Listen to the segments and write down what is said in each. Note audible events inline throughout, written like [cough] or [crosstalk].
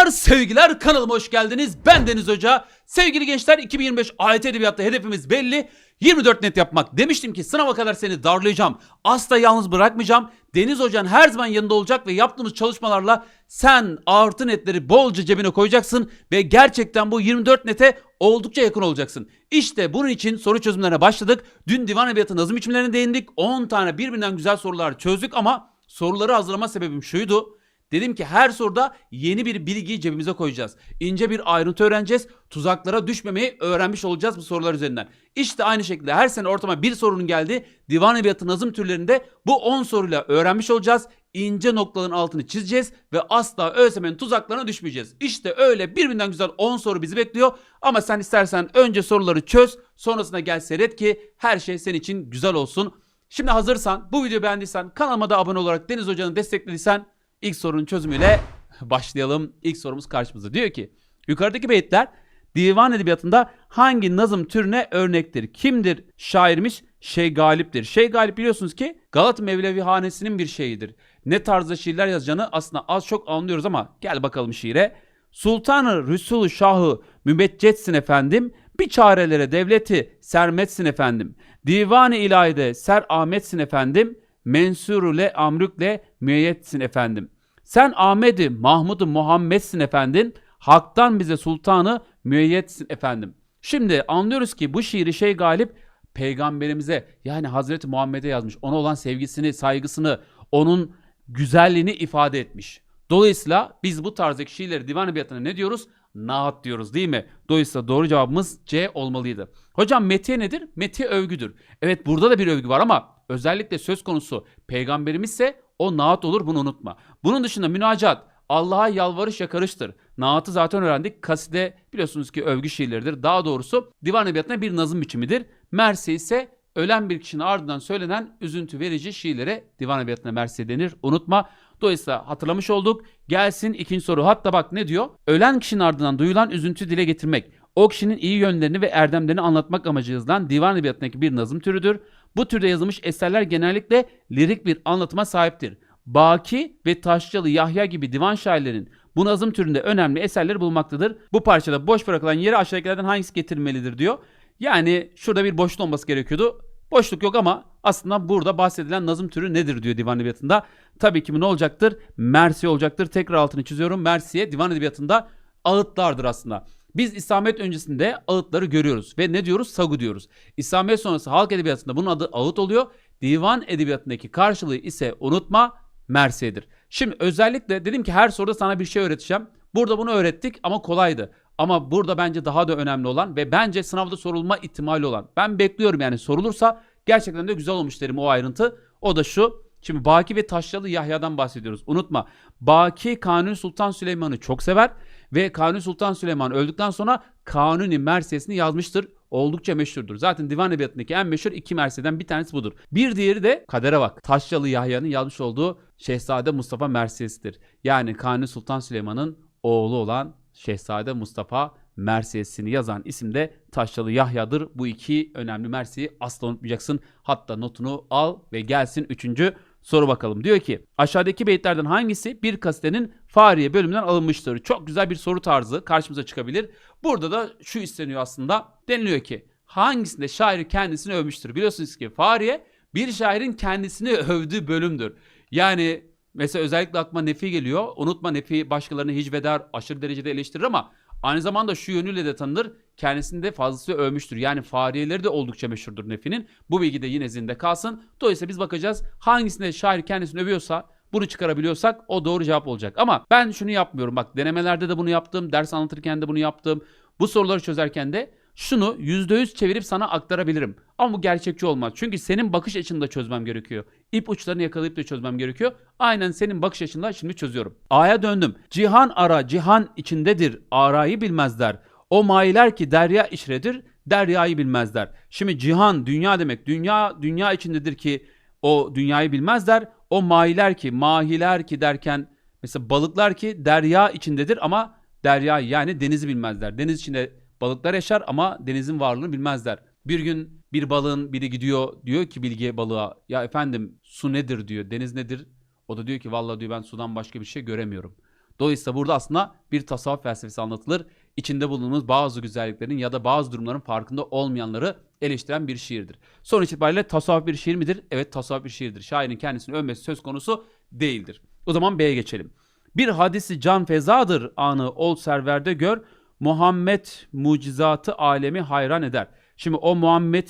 Selamlar, sevgiler. Kanalıma hoş geldiniz. Ben Deniz Hoca. Sevgili gençler 2025 AYT Edebiyat'ta hedefimiz belli. 24 net yapmak. Demiştim ki sınava kadar seni darlayacağım. Asla yalnız bırakmayacağım. Deniz Hoca'nın her zaman yanında olacak ve yaptığımız çalışmalarla sen artı netleri bolca cebine koyacaksın ve gerçekten bu 24 nete oldukça yakın olacaksın. İşte bunun için soru çözümlerine başladık. Dün divan edebiyatı nazım biçimlerine değindik. 10 tane birbirinden güzel sorular çözdük ama soruları hazırlama sebebim şuydu. Dedim ki her soruda yeni bir bilgiyi cebimize koyacağız. İnce bir ayrıntı öğreneceğiz. Tuzaklara düşmemeyi öğrenmiş olacağız bu sorular üzerinden. İşte aynı şekilde her sene ortama bir sorunun geldi. Divan edebiyatı nazım türlerinde bu 10 soruyla öğrenmiş olacağız. İnce noktaların altını çizeceğiz ve asla ÖSYM'nin tuzaklarına düşmeyeceğiz. İşte öyle birbirinden güzel 10 soru bizi bekliyor. Ama sen istersen önce soruları çöz, sonrasında gel seyret ki her şey senin için güzel olsun. Şimdi hazırsan, bu videoyu beğendiysen, kanalıma da abone olarak Deniz Hoca'nı desteklediysen İlk sorunun çözümüyle başlayalım. İlk sorumuz karşımızda. Diyor ki yukarıdaki beyitler divan edebiyatında hangi nazım türüne örnektir? Kimdir şairmiş? Şey Galip'tir. Şey Galip biliyorsunuz ki Galata Mevlevi Hanesi'nin bir şeyidir. Ne tarzda şiirler yazacağını aslında az çok anlıyoruz ama gel bakalım şiire. Sultanı Rüsulü Şahı mübeccetsin efendim. Bir çarelere devleti sermetsin efendim. Divan-ı ilahide ser Ahmetsin efendim. Mensurule amrükle müeyyetsin efendim. Sen Ahmet'i, Mahmud'u, Muhammed'sin efendim. Hak'tan bize sultanı müeyyetsin efendim. Şimdi anlıyoruz ki bu şiiri şey galip peygamberimize yani Hazreti Muhammed'e yazmış. Ona olan sevgisini, saygısını, onun güzelliğini ifade etmiş. Dolayısıyla biz bu tarzdaki şiirleri divan edebiyatına ne diyoruz? Naat diyoruz değil mi? Dolayısıyla doğru cevabımız C olmalıydı. Hocam metiye nedir? Metiye övgüdür. Evet burada da bir övgü var ama özellikle söz konusu peygamberimizse o naat olur bunu unutma. Bunun dışında münacat Allah'a yalvarış yakarıştır. Naatı zaten öğrendik. Kaside biliyorsunuz ki övgü şiirleridir. Daha doğrusu divan edebiyatına bir nazım biçimidir. Mersi ise ölen bir kişinin ardından söylenen üzüntü verici şiirlere divan edebiyatına mersi denir. Unutma. Dolayısıyla hatırlamış olduk. Gelsin ikinci soru. Hatta bak ne diyor? Ölen kişinin ardından duyulan üzüntü dile getirmek. O kişinin iyi yönlerini ve erdemlerini anlatmak amacı divan edebiyatındaki bir nazım türüdür. Bu türde yazılmış eserler genellikle lirik bir anlatıma sahiptir. Baki ve Taşçalı Yahya gibi divan şairlerinin bu nazım türünde önemli eserleri bulmaktadır. Bu parçada boş bırakılan yere aşağıdakilerden hangisi getirilmelidir diyor. Yani şurada bir boşluk olması gerekiyordu. Boşluk yok ama aslında burada bahsedilen nazım türü nedir diyor divan edebiyatında. Tabii ki bu ne olacaktır? Mersi olacaktır. Tekrar altını çiziyorum. Mersiye divan edebiyatında ağıtlardır aslında. Biz İslamiyet öncesinde ağıtları görüyoruz ve ne diyoruz? Sagu diyoruz. İslamiyet sonrası halk edebiyatında bunun adı ağıt oluyor. Divan edebiyatındaki karşılığı ise unutma Mersiye'dir. Şimdi özellikle dedim ki her soruda sana bir şey öğreteceğim. Burada bunu öğrettik ama kolaydı. Ama burada bence daha da önemli olan ve bence sınavda sorulma ihtimali olan. Ben bekliyorum yani sorulursa gerçekten de güzel olmuş derim o ayrıntı. O da şu. Şimdi Baki ve Taşralı Yahya'dan bahsediyoruz. Unutma. Baki Kanuni Sultan Süleyman'ı çok sever ve Kanuni Sultan Süleyman öldükten sonra Kanuni Mersiyesini yazmıştır. Oldukça meşhurdur. Zaten divan edebiyatındaki en meşhur iki mersiyeden bir tanesi budur. Bir diğeri de kadere bak. Taşralı Yahya'nın yazmış olduğu Şehzade Mustafa Mersiyesidir. Yani Kanuni Sultan Süleyman'ın oğlu olan Şehzade Mustafa Mersiyesini yazan isim de Taşralı Yahya'dır. Bu iki önemli Mersi'yi asla unutmayacaksın. Hatta notunu al ve gelsin üçüncü soru bakalım. Diyor ki aşağıdaki beyitlerden hangisi bir kasitenin Fahriye bölümünden alınmıştır? Çok güzel bir soru tarzı karşımıza çıkabilir. Burada da şu isteniyor aslında. Deniliyor ki hangisinde şair kendisini övmüştür? Biliyorsunuz ki Fahriye bir şairin kendisini övdüğü bölümdür. Yani mesela özellikle aklıma Nefi geliyor. Unutma Nefi başkalarını hicveder, aşırı derecede eleştirir ama aynı zamanda şu yönüyle de tanınır. Kendisini de fazlasıyla övmüştür. Yani fariyeleri de oldukça meşhurdur Nefi'nin. Bu bilgi de yine zinde kalsın. Dolayısıyla biz bakacağız hangisinde şair kendisini övüyorsa bunu çıkarabiliyorsak o doğru cevap olacak. Ama ben şunu yapmıyorum. Bak denemelerde de bunu yaptım. Ders anlatırken de bunu yaptım. Bu soruları çözerken de şunu %100 çevirip sana aktarabilirim. Ama bu gerçekçi olmaz. Çünkü senin bakış açını da çözmem gerekiyor. İp uçlarını yakalayıp da çözmem gerekiyor. Aynen senin bakış açınla şimdi çözüyorum. A'ya döndüm. Cihan ara, cihan içindedir. Arayı bilmezler. O mailer ki derya işredir, deryayı bilmezler. Şimdi cihan, dünya demek. Dünya, dünya içindedir ki o dünyayı bilmezler. O mailer ki, mahiler ki derken mesela balıklar ki derya içindedir ama derya yani denizi bilmezler. Deniz içinde balıklar yaşar ama denizin varlığını bilmezler. Bir gün bir balığın biri gidiyor diyor ki bilge balığa ya efendim su nedir diyor deniz nedir? O da diyor ki vallahi diyor ben sudan başka bir şey göremiyorum. Dolayısıyla burada aslında bir tasavvuf felsefesi anlatılır. İçinde bulunduğumuz bazı güzelliklerin ya da bazı durumların farkında olmayanları eleştiren bir şiirdir. Sonuç itibariyle tasavvuf bir şiir midir? Evet tasavvuf bir şiirdir. Şairin kendisini övmesi söz konusu değildir. O zaman B'ye geçelim. Bir hadisi can fezadır anı ol serverde gör. Muhammed mucizatı alemi hayran eder. Şimdi o Muhammed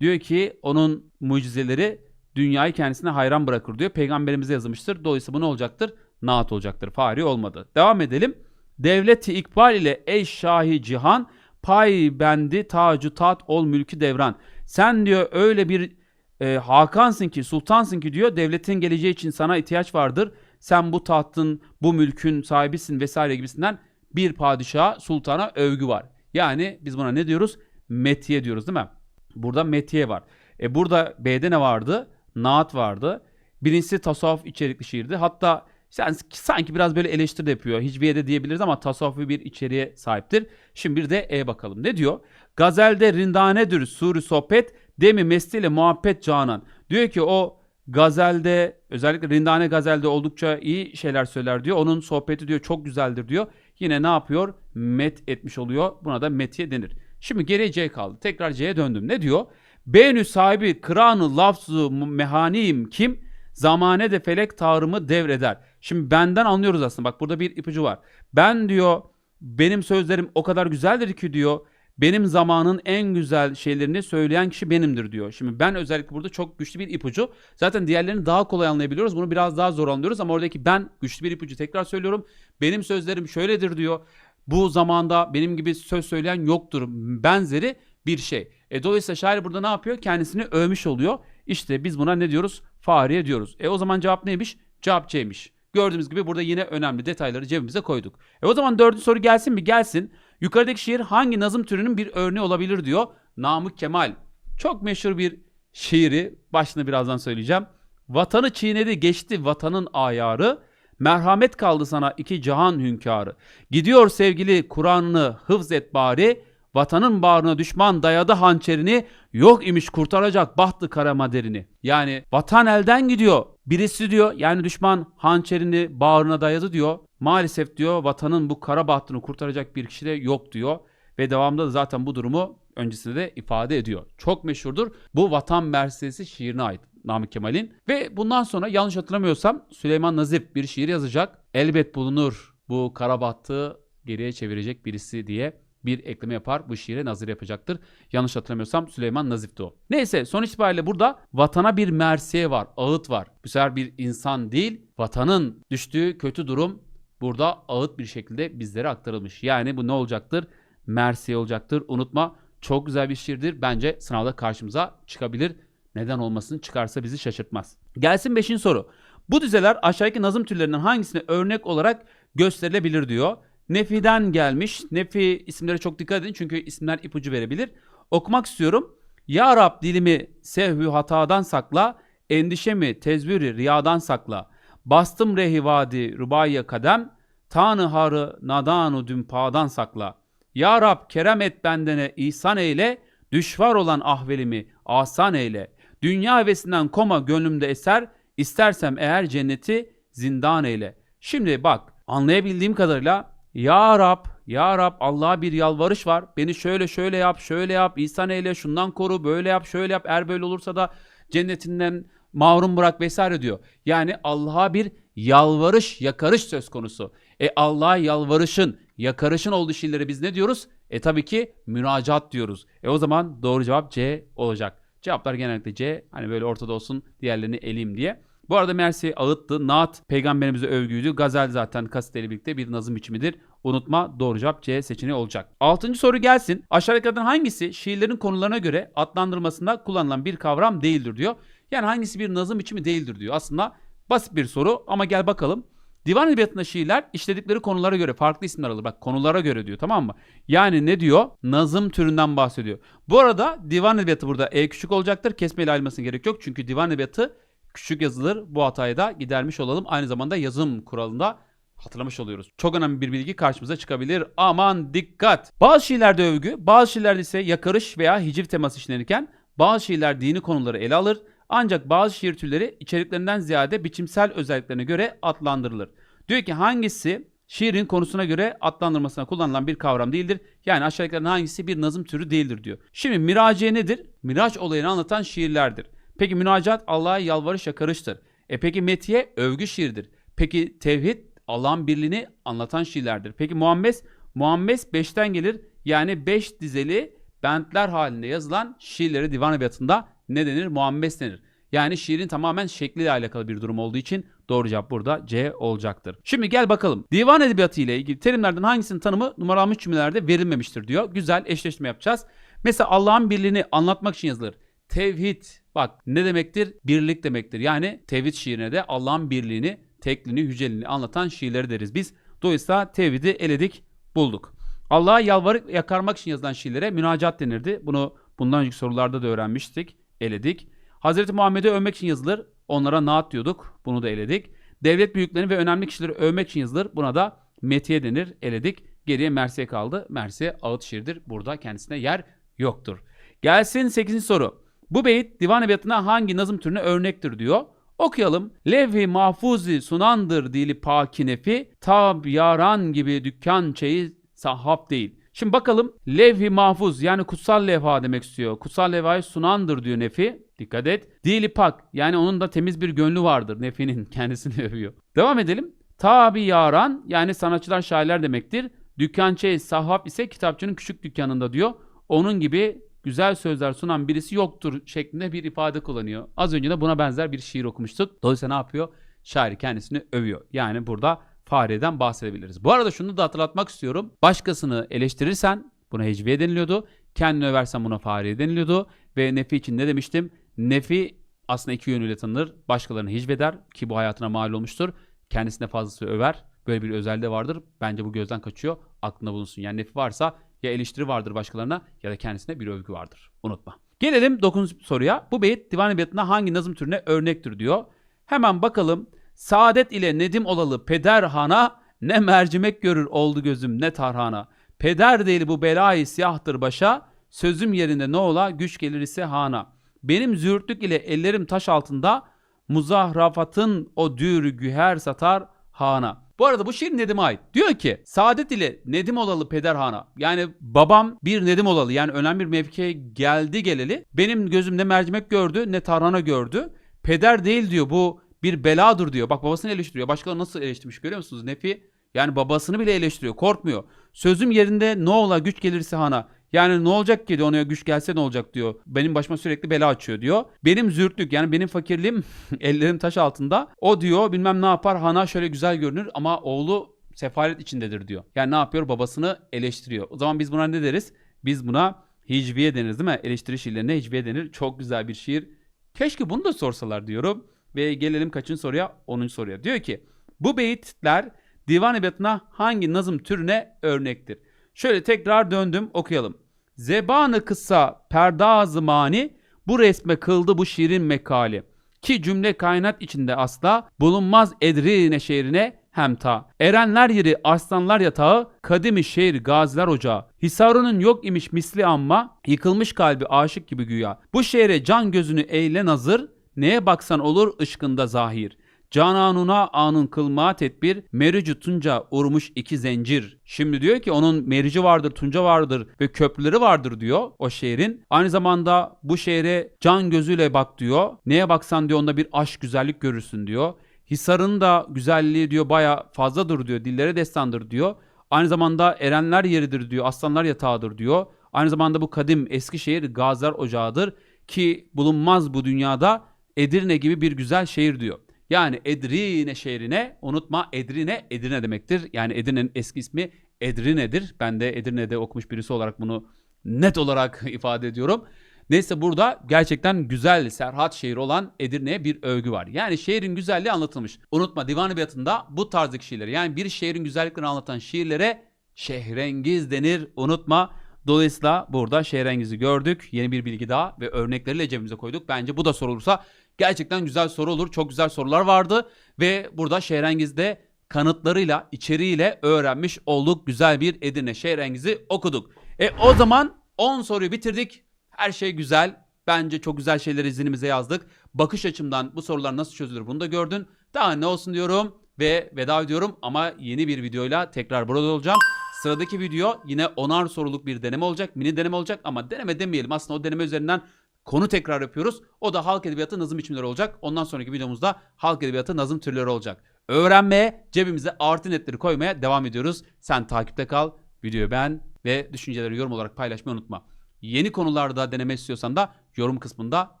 diyor ki onun mucizeleri dünyayı kendisine hayran bırakır diyor. Peygamberimize yazılmıştır. Dolayısıyla bu ne olacaktır? Naat olacaktır. Fari olmadı. Devam edelim. Devleti ikbal ile ey şahi cihan pay bendi tacu tat ol mülkü devran. Sen diyor öyle bir e, Hakansın ki sultansın ki diyor devletin geleceği için sana ihtiyaç vardır. Sen bu tahtın bu mülkün sahibisin vesaire gibisinden bir padişaha sultana övgü var. Yani biz buna ne diyoruz? Metiye diyoruz değil mi? Burada metiye var. E burada B'de ne vardı? Naat vardı. Birincisi tasavvuf içerikli şiirdi. Hatta sen sanki biraz böyle eleştiri de yapıyor. Hiçbir de diyebiliriz ama tasavvufi bir içeriğe sahiptir. Şimdi bir de E bakalım. Ne diyor? Gazelde rindanedir suri sohbet demi mestiyle muhabbet canan. Diyor ki o gazelde özellikle rindane gazelde oldukça iyi şeyler söyler diyor. Onun sohbeti diyor çok güzeldir diyor. Yine ne yapıyor? Met etmiş oluyor. Buna da metiye denir. Şimdi geriye C kaldı. Tekrar C'ye döndüm. Ne diyor? Beğenü sahibi kıranı lafzu mehaniyim kim? Zamane de felek tavrımı devreder. Şimdi benden anlıyoruz aslında. Bak burada bir ipucu var. Ben diyor benim sözlerim o kadar güzeldir ki diyor. Benim zamanın en güzel şeylerini söyleyen kişi benimdir diyor. Şimdi ben özellikle burada çok güçlü bir ipucu. Zaten diğerlerini daha kolay anlayabiliyoruz. Bunu biraz daha zor anlıyoruz ama oradaki ben güçlü bir ipucu tekrar söylüyorum. Benim sözlerim şöyledir diyor. Bu zamanda benim gibi söz söyleyen yoktur. Benzeri bir şey. E, dolayısıyla şair burada ne yapıyor? Kendisini övmüş oluyor. İşte biz buna ne diyoruz? Fahriye diyoruz. E o zaman cevap neymiş? Cevap C'ymiş. Gördüğümüz gibi burada yine önemli detayları cebimize koyduk. E o zaman dördüncü soru gelsin mi? Gelsin. Yukarıdaki şiir hangi nazım türünün bir örneği olabilir diyor. Namık Kemal. Çok meşhur bir şiiri. Başını birazdan söyleyeceğim. Vatanı çiğnedi geçti vatanın ayarı. Merhamet kaldı sana iki cihan hünkârı. Gidiyor sevgili Kur'an'ını hıfz et bari. Vatanın bağrına düşman dayadı hançerini. Yok imiş kurtaracak bahtı kara maderini. Yani vatan elden gidiyor. Birisi diyor yani düşman hançerini bağrına dayadı diyor. Maalesef diyor vatanın bu kara bahtını kurtaracak bir kişi de yok diyor. Ve devamında da zaten bu durumu öncesinde de ifade ediyor. Çok meşhurdur. Bu Vatan Mersesi şiirine ait Namık Kemal'in. Ve bundan sonra yanlış hatırlamıyorsam Süleyman Nazif bir şiir yazacak. Elbet bulunur bu kara bahtı geriye çevirecek birisi diye bir ekleme yapar. Bu şiire nazır yapacaktır. Yanlış hatırlamıyorsam Süleyman Nazif'ti o. Neyse sonuç itibariyle burada vatana bir mersiye var, ağıt var. Bu sefer bir insan değil, vatanın düştüğü kötü durum burada ağıt bir şekilde bizlere aktarılmış. Yani bu ne olacaktır? Mersiye olacaktır. Unutma çok güzel bir şiirdir. Bence sınavda karşımıza çıkabilir. Neden olmasın çıkarsa bizi şaşırtmaz. Gelsin 5. soru. Bu dizeler aşağıdaki nazım türlerinden hangisine örnek olarak gösterilebilir diyor. Nefi'den gelmiş. Nefi isimlere çok dikkat edin çünkü isimler ipucu verebilir. Okumak istiyorum. Ya Rab dilimi sevhü hatadan sakla, endişemi tezviri riyadan sakla. Bastım rehi vadi rubaya kadem, tanı harı nadanu dümpadan sakla. Ya Rab kerem et bendene ihsan eyle, düşvar olan ahvelimi asan eyle. Dünya hevesinden koma gönlümde eser, istersem eğer cenneti zindan eyle. Şimdi bak anlayabildiğim kadarıyla ya Rab, Ya Rab Allah'a bir yalvarış var. Beni şöyle şöyle yap, şöyle yap, ihsan eyle, şundan koru, böyle yap, şöyle yap. Eğer böyle olursa da cennetinden mahrum bırak vesaire diyor. Yani Allah'a bir yalvarış, yakarış söz konusu. E Allah'a yalvarışın, yakarışın olduğu şeyleri biz ne diyoruz? E tabii ki müracaat diyoruz. E o zaman doğru cevap C olacak. Cevaplar genellikle C. Hani böyle ortada olsun diğerlerini eleyim diye. Bu arada Mersi ağıttı. Naat peygamberimize övgüydü. Gazel zaten kasiteyle birlikte bir nazım biçimidir. Unutma doğru cevap C seçeneği olacak. Altıncı soru gelsin. Aşağıdakilerden hangisi şiirlerin konularına göre adlandırılmasında kullanılan bir kavram değildir diyor. Yani hangisi bir nazım biçimi değildir diyor. Aslında basit bir soru ama gel bakalım. Divan edebiyatında şiirler işledikleri konulara göre farklı isimler alır. Bak konulara göre diyor tamam mı? Yani ne diyor? Nazım türünden bahsediyor. Bu arada divan edebiyatı burada E küçük olacaktır. Kesmeyle ayrılmasına gerek yok. Çünkü divan edebiyatı küçük yazılır. Bu hatayı da gidermiş olalım. Aynı zamanda yazım kuralında hatırlamış oluyoruz. Çok önemli bir bilgi karşımıza çıkabilir. Aman dikkat! Bazı şiirlerde övgü, bazı şiirlerde ise yakarış veya hiciv teması işlenirken bazı şiirler dini konuları ele alır. Ancak bazı şiir türleri içeriklerinden ziyade biçimsel özelliklerine göre adlandırılır. Diyor ki hangisi şiirin konusuna göre adlandırmasına kullanılan bir kavram değildir. Yani aşağıdakilerden hangisi bir nazım türü değildir diyor. Şimdi miraciye nedir? Miraç olayını anlatan şiirlerdir. Peki münacat Allah'a yalvarış yakarıştır. E peki metiye övgü şiirdir. Peki tevhid Allah'ın birliğini anlatan şiirlerdir. Peki muammes? Muammes 5'ten gelir. Yani 5 dizeli bentler halinde yazılan şiirleri divan edebiyatında ne denir? Muammes denir. Yani şiirin tamamen şekliyle alakalı bir durum olduğu için doğru cevap burada C olacaktır. Şimdi gel bakalım. Divan edebiyatı ile ilgili terimlerden hangisinin tanımı numaralanmış cümlelerde verilmemiştir diyor. Güzel eşleştirme yapacağız. Mesela Allah'ın birliğini anlatmak için yazılır. Tevhid bak ne demektir? Birlik demektir. Yani tevhid şiirine de Allah'ın birliğini, tekliğini, yüceliğini anlatan şiirleri deriz biz. Dolayısıyla tevhidi eledik, bulduk. Allah'a yalvarıp yakarmak için yazılan şiirlere münacat denirdi. Bunu bundan önceki sorularda da öğrenmiştik, eledik. Hazreti Muhammed'i övmek için yazılır. Onlara naat diyorduk. Bunu da eledik. Devlet büyüklerini ve önemli kişileri övmek için yazılır. Buna da metiye denir. Eledik. Geriye Mersiye kaldı. Mersiye ağıt şiirdir. Burada kendisine yer yoktur. Gelsin 8. soru. Bu beyit divan edebiyatına hangi nazım türüne örnektir diyor. Okuyalım. Levh-i mahfuzi sunandır dili pakinefi, tab yaran gibi dükkan çeyi sahaf değil. Şimdi bakalım levh-i mahfuz yani kutsal levha demek istiyor. Kutsal levhayı sunandır diyor Nefi. Dikkat et. Dili pak yani onun da temiz bir gönlü vardır Nefi'nin [laughs] kendisini övüyor. Devam edelim. Tabi yaran yani sanatçılar şairler demektir. Dükkançe sahaf ise kitapçının küçük dükkanında diyor. Onun gibi güzel sözler sunan birisi yoktur şeklinde bir ifade kullanıyor. Az önce de buna benzer bir şiir okumuştuk. Dolayısıyla ne yapıyor? Şair kendisini övüyor. Yani burada fareden bahsedebiliriz. Bu arada şunu da hatırlatmak istiyorum. Başkasını eleştirirsen buna hecviye deniliyordu. Kendini översen buna fare deniliyordu. Ve nefi için ne demiştim? Nefi aslında iki yönüyle tanınır. Başkalarını hicveder ki bu hayatına mal olmuştur. Kendisine fazlası över. Böyle bir özelliği vardır. Bence bu gözden kaçıyor. Aklında bulunsun. Yani nefi varsa ya eleştiri vardır başkalarına ya da kendisine bir övgü vardır. Unutma. Gelelim 9. soruya. Bu beyit divan edebiyatında hangi nazım türüne örnektir diyor. Hemen bakalım. Saadet ile Nedim olalı peder hana ne mercimek görür oldu gözüm ne tarhana. Peder değil bu belayı siyahtır başa. Sözüm yerinde ne ola güç gelir ise hana. Benim züğürtlük ile ellerim taş altında. Muzahrafatın o dürü güher satar hana. Bu arada bu şiir Nedim'e ait. Diyor ki Saadet ile Nedim olalı peder hana. Yani babam bir Nedim olalı yani önemli bir mevkiye geldi geleli. Benim gözüm ne mercimek gördü ne tarhana gördü. Peder değil diyor bu bir beladır diyor. Bak babasını eleştiriyor. Başkaları nasıl eleştirmiş görüyor musunuz? Nefi yani babasını bile eleştiriyor. Korkmuyor. Sözüm yerinde ne ola güç gelirse hana. Yani ne olacak ki diyor ona güç gelse ne olacak diyor. Benim başıma sürekli bela açıyor diyor. Benim zürtlük yani benim fakirliğim [laughs] ellerim taş altında. O diyor bilmem ne yapar hana şöyle güzel görünür ama oğlu sefalet içindedir diyor. Yani ne yapıyor babasını eleştiriyor. O zaman biz buna ne deriz? Biz buna hicviye deniriz değil mi? Eleştiri şiirlerine hicviye denir. Çok güzel bir şiir. Keşke bunu da sorsalar diyorum. Ve gelelim kaçıncı soruya? 10. soruya. Diyor ki bu beyitler divan edebiyatına hangi nazım türüne örnektir? Şöyle tekrar döndüm okuyalım. Zebanı kısa perdazı mani bu resme kıldı bu şiirin mekali. Ki cümle kainat içinde asla bulunmaz Edrine şehrine hemta. Erenler yeri arslanlar yatağı, kadimi şehir gaziler ocağı. Hisarının yok imiş misli amma, yıkılmış kalbi aşık gibi güya. Bu şehre can gözünü eyle nazır, neye baksan olur ışkında zahir. Cananuna anın kılma tedbir, merici tunca urmuş iki zincir. Şimdi diyor ki onun merici vardır, tunca vardır ve köprüleri vardır diyor o şehrin. Aynı zamanda bu şehre can gözüyle bak diyor. Neye baksan diyor onda bir aşk güzellik görürsün diyor. Hisar'ın da güzelliği diyor baya fazladır diyor. Dillere destandır diyor. Aynı zamanda erenler yeridir diyor. Aslanlar yatağıdır diyor. Aynı zamanda bu kadim Eskişehir Gaziler Ocağı'dır ki bulunmaz bu dünyada Edirne gibi bir güzel şehir diyor. Yani Edrine şehrine unutma Edrine Edirne demektir. Yani Edirne'nin eski ismi Edrine'dir. Ben de Edirne'de okumuş birisi olarak bunu net olarak [laughs] ifade ediyorum. Neyse burada gerçekten güzel Serhat şehir olan Edirne'ye bir övgü var. Yani şehrin güzelliği anlatılmış. Unutma divan edebiyatında bu tarzdaki şiirleri yani bir şehrin güzelliklerini anlatan şiirlere şehrengiz denir. Unutma. Dolayısıyla burada şehrengiz'i gördük. Yeni bir bilgi daha ve örnekleriyle cebimize koyduk. Bence bu da sorulursa gerçekten güzel soru olur. Çok güzel sorular vardı ve burada şehrengiz'de kanıtlarıyla, içeriğiyle öğrenmiş olduk. Güzel bir Edirne şehrengiz'i okuduk. E o zaman 10 soruyu bitirdik. Her şey güzel. Bence çok güzel şeyleri zihnimize yazdık. Bakış açımdan bu sorular nasıl çözülür bunu da gördün. Daha ne olsun diyorum. ve veda ediyorum ama yeni bir videoyla tekrar burada olacağım. Sıradaki video yine onar soruluk bir deneme olacak. Mini deneme olacak ama deneme demeyelim. Aslında o deneme üzerinden konu tekrar yapıyoruz. O da halk edebiyatı nazım biçimleri olacak. Ondan sonraki videomuzda halk edebiyatı nazım türleri olacak. Öğrenmeye, cebimize artı netleri koymaya devam ediyoruz. Sen takipte kal, videoyu beğen ve düşünceleri yorum olarak paylaşmayı unutma. Yeni konularda deneme istiyorsan da yorum kısmında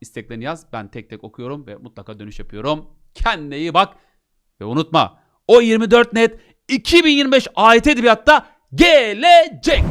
isteklerini yaz. Ben tek tek okuyorum ve mutlaka dönüş yapıyorum. Kendine iyi bak ve unutma o 24 net 2025 AYT edebiyatta gelecek.